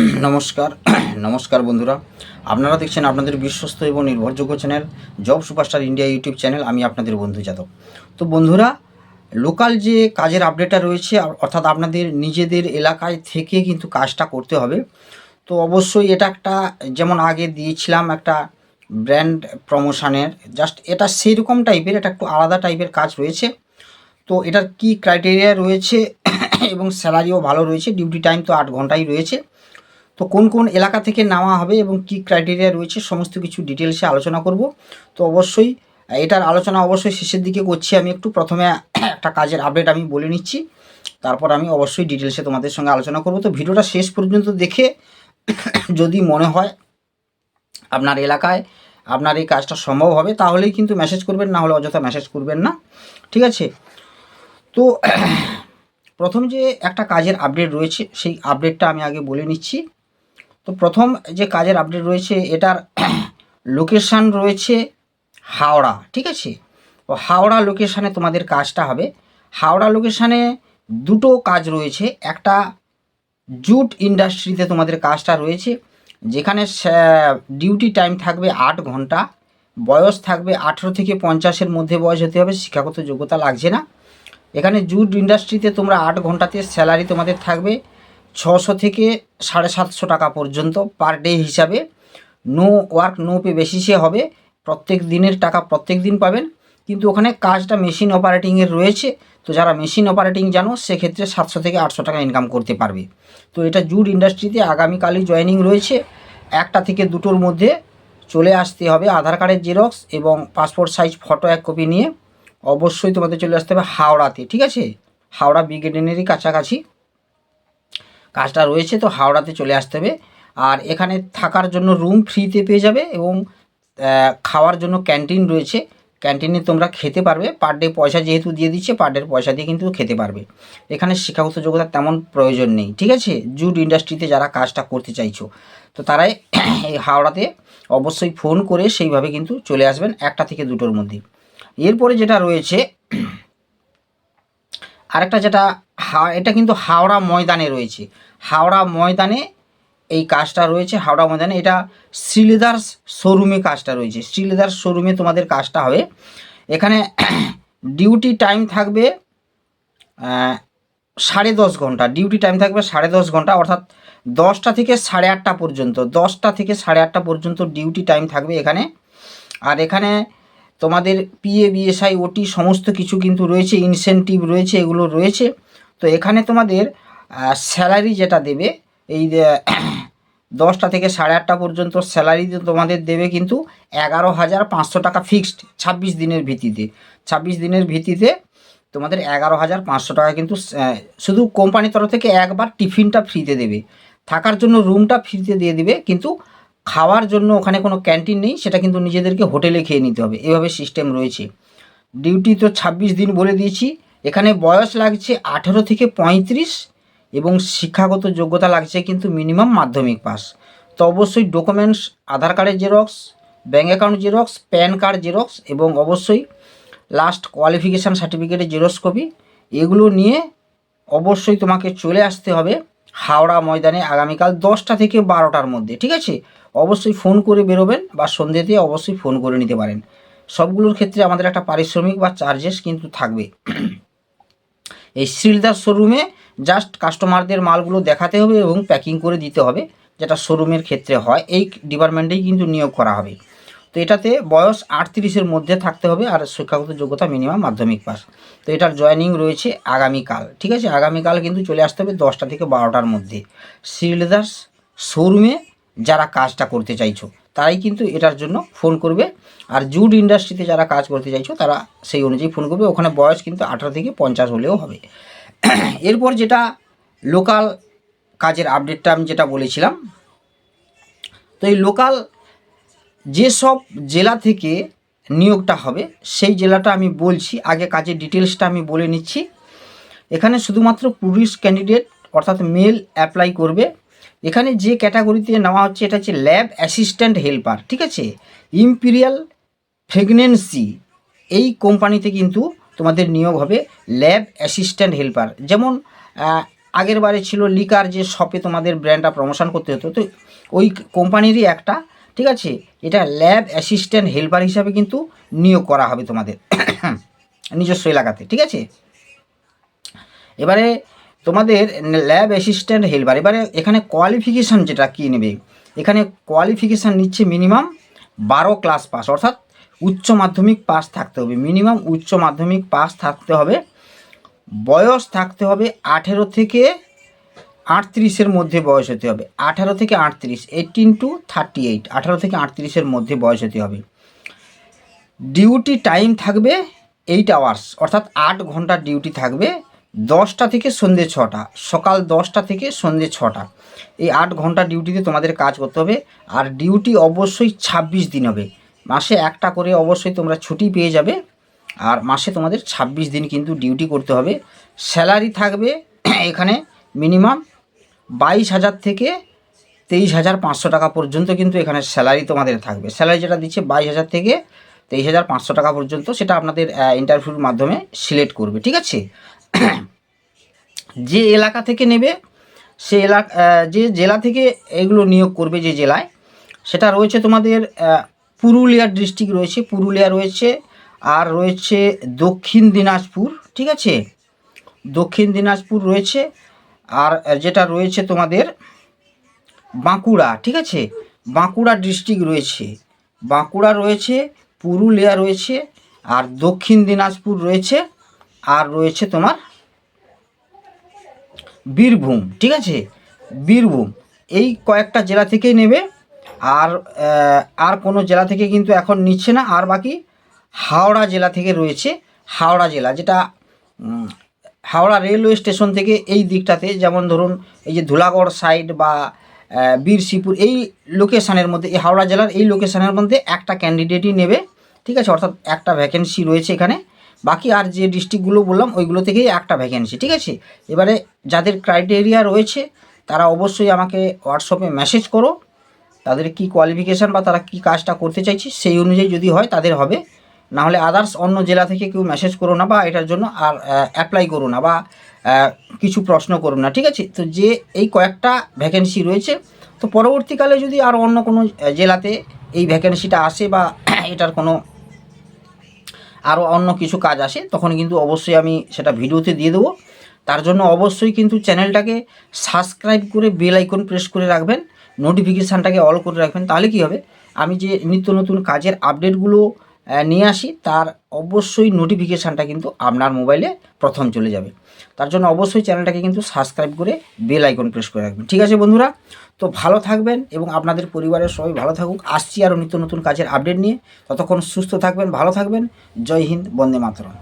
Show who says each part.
Speaker 1: নমস্কার নমস্কার বন্ধুরা। আপনারা দেখছেন আপনাদের বিশ্বস্ত এবং নির্ভরযোগ্য channel job superstar India YouTube channel, আমি আপনাদের বন্ধু যাদব। তো বন্ধুরা, লোকাল যে কাজের আপডেটটা রয়েছে অর্থাৎ আপনাদের নিজেদের এলাকায় থেকে কিন্তু কাজটা করতে হবে। তো অবশ্যই এটা একটা, যেমন আগে দিয়েছিলাম একটা ব্র্যান্ড প্রমোশনের জাস্ট এটা সেই রকম টাইপের এটা একটু আলাদা টাইপের কাজ রয়েছে। তো এটার কি ক্রাইটেরিয়া রয়েছে, এবং স্যালারিও ভালো রয়েছে ডিউটি টাইম তো আট ঘন্টাই রয়েছে। তো কোন কোন এলাকা থেকে নেওয়া হবে এবং কি ক্রাইটেরিয়া রয়েছে সমস্ত কিছু ডিটেলসে আলোচনা করব। তো অবশ্যই, এটার আলোচনা অবশ্যই শেষের দিকে করছি। আমি একটু প্রথমে একটা কাজের আপডেট আমি বলে নিচ্ছি। তারপর আমি অবশ্যই ডিটেলসে তোমাদের সঙ্গে আলোচনা করব। তো ভিডিওটা শেষ পর্যন্ত দেখে যদি মনে হয় আপনার এলাকায় আপনার এই কাজটা সম্ভব হবে, তাহলেই কিন্তু মেসেজ করবেন, না হলে অযথা মেসেজ করবেন না। ঠিক আছে? তো প্রথম যে একটা কাজের আপডেট রয়েছে, সেই আপডেটটা আমি আগে বলে নিচ্ছি। তো প্রথম যে কাজের আপডেট রয়েছে, এটার লোকেশান রয়েছে হাওড়া, ঠিক আছে? তো হাওড়া লোকেশানে তোমাদের কাজটা হবে। হাওড়া লোকেশানে দুটো কাজ রয়েছে। একটা জুট ইন্ডাস্ট্রিতে তোমাদের কাজটা রয়েছে, যেখানে ডিউটি টাইম থাকবে আট ঘণ্টা, বয়স থাকবে আঠেরো থেকে পঞ্চাশের মধ্যে বয়স হতে হবে, শিক্ষাগত যোগ্যতা লাগছে না। এখানে জুট ইন্ডাস্ট্রিতে তোমরা আট ঘন্টাতে স্যালারি তোমাদের থাকবে। ছশো থেকে সাড়ে সাতশো টাকা পর্যন্ত পার ডে হিসাবে নো ওয়ার্ক নো পে বেসিসে হবে। প্রত্যেক দিনের টাকা প্রত্যেক দিন পাবেন। কিন্তু ওখানে কাজটা মেশিন অপারেটিংয়ের রয়েছে। তো যারা মেশিন অপারেটিং জানো, সেক্ষেত্রে সাতশো থেকে আটশো টাকা ইনকাম করতে পারবে। তো এটা জুট ইন্ডাস্ট্রিতে আগামীকালই জয়েনিং রয়েছে। একটা থেকে দুটোর মধ্যে চলে আসতে হবে আধার কার্ডের জেরক্স এবং পাসপোর্ট সাইজ ফটো এক কপি নিয়ে। অবশ্যই তোমাদের চলে আসতে হবে হাওড়াতে, ঠিক আছে? হাওড়া ব্রিগেডেনেরই কাছাকাছি। কাজটা রয়েছে, তো হাওড়াতে চলে আসতে হবে। আর এখানে থাকার জন্য রুম ফ্রিতে পেয়ে যাবে এবং খাওয়ার জন্য ক্যান্টিন রয়েছে। ক্যান্টিনে তোমরা খেতে পারবে। পার ডে পয়সা যেহেতু দিয়ে দিচ্ছে পার ডের পয়সা দিয়ে কিন্তু খেতে পারবে। এখানে শিক্ষাগত যোগ্যতার তেমন প্রয়োজন নেই, ঠিক আছে? জুট ইন্ডাস্ট্রিতে যারা কাজটা করতে চাইছো, তো তারাই এই হাওড়াতে অবশ্যই ফোন করে সেইভাবে কিন্তু চলে আসবেন একটা থেকে দুটোর মধ্যে। এরপরে যেটা রয়েছে, আরেকটা যেটা হা- এটা কিন্তু হাওড়া ময়দানে রয়েছে। হাওড়া ময়দানে এই কাজটা রয়েছে, হাওড়া ময়দানে। এটা শ্রীলেদার্স শোরুমে কাজটা রয়েছে। শ্রীলেদার্স শোরুমে তোমাদের কাজটা হবে। এখানে ডিউটি টাইম থাকবে সাড়ে দশ ঘণ্টা। ডিউটি টাইম থাকবে সাড়ে দশ ঘণ্টা, অর্থাৎ দশটা থেকে সাড়ে আটটা পর্যন্ত। দশটা থেকে সাড়ে আটটা পর্যন্ত ডিউটি টাইম থাকবে এখানে। আর এখানে তোমাদের পিএ বিএসআই ওটি সমস্ত কিছু কিন্তু রয়েছে ইনসেন্টিভ রয়েছে, এগুলো রয়েছে। তো এখানে তোমাদের স্যালারি যেটা দেবে, এই দশটা থেকে সাড়ে আটটা পর্যন্ত স্যালারি তোমাদের দেবে কিন্তু এগারো হাজার পাঁচশো টাকা ফিক্সড ছাব্বিশ দিনের ভিত্তিতে। ছাব্বিশ দিনের ভিত্তিতে তোমাদের এগারো হাজার পাঁচশো টাকা কিন্তু শুধু কোম্পানির তরফ থেকে একবার টিফিনটা ফ্রিতে দেবে। থাকার জন্য রুমটা ফ্রিতে দিয়ে দিবে কিন্তু খাওয়ার জন্য ওখানে কোনো ক্যান্টিন নেই, সেটা কিন্তু নিজেদেরকে হোটেলে খেয়ে নিতে হবে। এভাবে সিস্টেম রয়েছে। ডিউটি তো ছাব্বিশ দিন বলে দিয়েছি। এখানে বয়স লাগছে আঠেরো থেকে পঁয়ত্রিশ। এবং শিক্ষাগত যোগ্যতা লাগছে কিন্তু মিনিমাম মাধ্যমিক পাস তো অবশ্যই ডকুমেন্টস আধার কার্ডের xerox bank account xerox PAN card xerox এবং অবশ্যই লাস্ট কোয়ালিফিকেশান সার্টিফিকেটের জেরক্স কপি এগুলো নিয়ে অবশ্যই তোমাকে চলে আসতে হবে হাওড়া ময়দানে আগামীকাল দশটা থেকে বারোটার মধ্যে, ঠিক আছে? অবশ্যই ফোন করে বেরোবেন বা সন্ধ্যেতে অবশ্যই ফোন করে নিতে পারেন। সবগুলোর ক্ষেত্রে আমাদের একটা পারিশ্রমিক বা চার্জেস কিন্তু থাকবে। এই শ্রীলদার শোরুমে জাস্ট কাস্টমারদের মালগুলো দেখাতে হবে এবং প্যাকিং করে দিতে হবে, যেটা শোরুমের ক্ষেত্রে হয়। এই ডিপার্টমেন্টেই কিন্তু নিয়োগ করা হবে। তো এটাতে বয়স আটত্রিশের মধ্যে থাকতে হবে আর শিক্ষাগত যোগ্যতা মিনিমাম মাধ্যমিক পাস। তো এটার জয়েনিং রয়েছে আগামীকাল, ঠিক আছে? আগামীকাল কিন্তু চলে আসতে হবে দশটা থেকে বারোটার মধ্যে। শ্রীলেদার্স শোরুমে যারা কাজটা করতে চাইছো, তারাই কিন্তু এটার জন্য ফোন করবে। আর জুড ইন্ডাস্ট্রিতে যারা কাজ করতে চাইছো, তারা সেই অনুযায়ী ফোন করবে। ওখানে বয়স কিন্তু আঠারো থেকে পঞ্চাশ হলেও হবে। এরপর যেটা লোকাল কাজের আপডেটটা আমি যেটা বলেছিলাম, তো এই লোকাল যেসব জেলা থেকে নিয়োগটা হবে, সেই জেলাটা আমি বলছি, আগে কাজের ডিটেলসটা আমি বলে নিচ্ছি। এখানে শুধুমাত্র পুরুষ ক্যান্ডিডেট অর্থাৎ মেল অ্যাপ্লাই করবে। এখানে যে ক্যাটাগরিতে নেওয়া হচ্ছে, এটা হচ্ছে ল্যাব অ্যাসিস্ট্যান্ট হেল্পার ঠিক আছে? ইম্পিরিয়াল প্রেগনেন্সি এই কোম্পানিতে কিন্তু তোমাদের নিয়োগ হবে ল্যাব অ্যাসিস্ট্যান্ট হেল্পার যেমন আগের বারে ছিল লিকার যে শপে তোমাদের ব্র্যান্ডটা প্রমোশন করতে হতো, তো ওই কোম্পানিরই একটা, ঠিক আছে? এটা ল্যাব অ্যাসিস্ট্যান্ট হেল্পার হিসাবে কিন্তু নিয়োগ করা হবে তোমাদের, নিজস্ব এলাকাতে, ঠিক আছে? এবারে তোমাদের ল্যাব অ্যাসিস্ট্যান্ট হেল্পার এবারে এখানে কোয়ালিফিকেশান যেটা কী নেবে? এখানে কোয়ালিফিকেশান নিচ্ছে মিনিমাম বারো ক্লাস পাস অর্থাৎ উচ্চ মাধ্যমিক পাস থাকতে হবে। মিনিমাম উচ্চ মাধ্যমিক পাস থাকতে হবে। বয়স থাকতে হবে আঠেরো থেকে আটত্রিশের মধ্যে বয়স হতে হবে। আঠারো থেকে আটত্রিশ এইটিন টু থার্টি এইট আঠারো থেকে আটত্রিশের মধ্যে বয়স হতে হবে। ডিউটি টাইম থাকবে এইট আওয়ার্স অর্থাৎ আট ঘণ্টা ডিউটি থাকবে দশটা থেকে সন্ধ্যে ছটা, সকাল দশটা থেকে সন্ধ্যে ছটা। এই আট ঘণ্টা ডিউটিতে তোমাদের কাজ করতে হবে। আর ডিউটি অবশ্যই ছাব্বিশ দিন হবে। মাসে একটা করে অবশ্যই তোমরা ছুটি পেয়ে যাবে। আর মাসে তোমাদের ছাব্বিশ দিন কিন্তু ডিউটি করতে হবে। স্যালারি থাকবে এখানে মিনিমাম বাইশ হাজার থেকে তেইশ হাজার পাঁচশো টাকা পর্যন্ত কিন্তু এখানে স্যালারি তোমাদের থাকবে। স্যালারি যেটা দিচ্ছে বাইশ হাজার থেকে তেইশ হাজার পাঁচশো টাকা পর্যন্ত সেটা আপনাদের ইন্টারভিউর মাধ্যমে সিলেক্ট করবে, ঠিক আছে? যে এলাকা থেকে নেবে, সে এলাকা যে জেলা থেকে এগুলো নিয়োগ করবে যে জেলায়, সেটা রয়েছে তোমাদের পুরুলিয়া ডিস্ট্রিক্ট রয়েছে, পুরুলিয়া রয়েছে, আর রয়েছে দক্ষিণ দিনাজপুর, ঠিক আছে? দক্ষিণ দিনাজপুর রয়েছে, আর যেটা রয়েছে তোমাদের বাঁকুড়া, ঠিক আছে? বাঁকুড়া ডিস্ট্রিক্ট রয়েছে। বাঁকুড়া রয়েছে, পুরুলিয়া রয়েছে, আর দক্ষিণ দিনাজপুর রয়েছে, আর রয়েছে তোমার বীরভূম, ঠিক আছে? বীরভূম, এই কয়েকটা জেলা থেকেই নেবে। আর আর কোনো জেলা থেকে কিন্তু এখন নিচ্ছে না আর বাকি হাওড়া জেলা থেকে রয়েছে হাওড়া জেলা যেটা হাওড়া রেলওয়ে স্টেশন থেকে এই দিকটাতে যেমন ধরুন এই যে ধুলাগড় সাইড বা আহ, বীরসিপুর এই লোকেশানের মধ্যে এই হাওড়া জেলার এই লোকেশানের মধ্যে একটা ক্যান্ডিডেটই নেবে ঠিক আছে? অর্থাৎ একটা ভ্যাকেন্সি রয়েছে এখানে বাকি আর যে ডিস্ট্রিক্টগুলো বললাম ওইগুলো থেকেই একটা ভ্যাকেন্সি ঠিক আছে? এবারে যাদের ক্রাইটেরিয়া রয়েছে তারা অবশ্যই আমাকে হোয়াটসঅ্যাপে মেসেজ করো তাদের কি কোয়ালিফিকেশান বা তারা কি কাজটা করতে চাইছে সেই অনুযায়ী যদি হয় তাদের হবে। না হলে আদার্স অন্য জেলা থেকে কেউ মেসেজ করো না বা এটার জন্য আর অ্যাপ্লাই করো না বা কিছু প্রশ্ন করো না, ঠিক আছে? তো যে এই কয়েকটা ভ্যাকেন্সি রয়েছে, তো পরবর্তীকালে যদি আর অন্য কোনো জেলাতে এই ভ্যাকেন্সিটা আসে বা এটার কোনো আরও অন্য কিছু কাজ আসে, তখন কিন্তু অবশ্যই আমি সেটা ভিডিওতে দিয়ে দেবো। তার জন্য অবশ্যই কিন্তু চ্যানেলটাকে সাবস্ক্রাইব করে বেল আইকন প্রেস করে রাখবেন। নোটিফিকেশানটাকে অল করে রাখবেন, তাহলে কি হবে? আমি যে নিত্য নতুন কাজের আপডেটগুলো নিয়ে আসি, তার অবশ্যই নোটিফিকেশানটা কিন্তু আপনার মোবাইলে প্রথম চলে যাবে। তার জন্য অবশ্যই চ্যানেলটাকে কিন্তু সাবস্ক্রাইব করে বেল আইকন প্রেস করে রাখবেন। ঠিক আছে বন্ধুরা? তো ভালো থাকবেন এবং আপনাদের পরিবারের সবাই ভালো থাকুক। আসছি আরও নিত্য নতুন কাজের আপডেট নিয়ে। ততক্ষণ সুস্থ থাকবেন, ভালো থাকবেন। জয় হিন্দ, বন্দে মাতরম।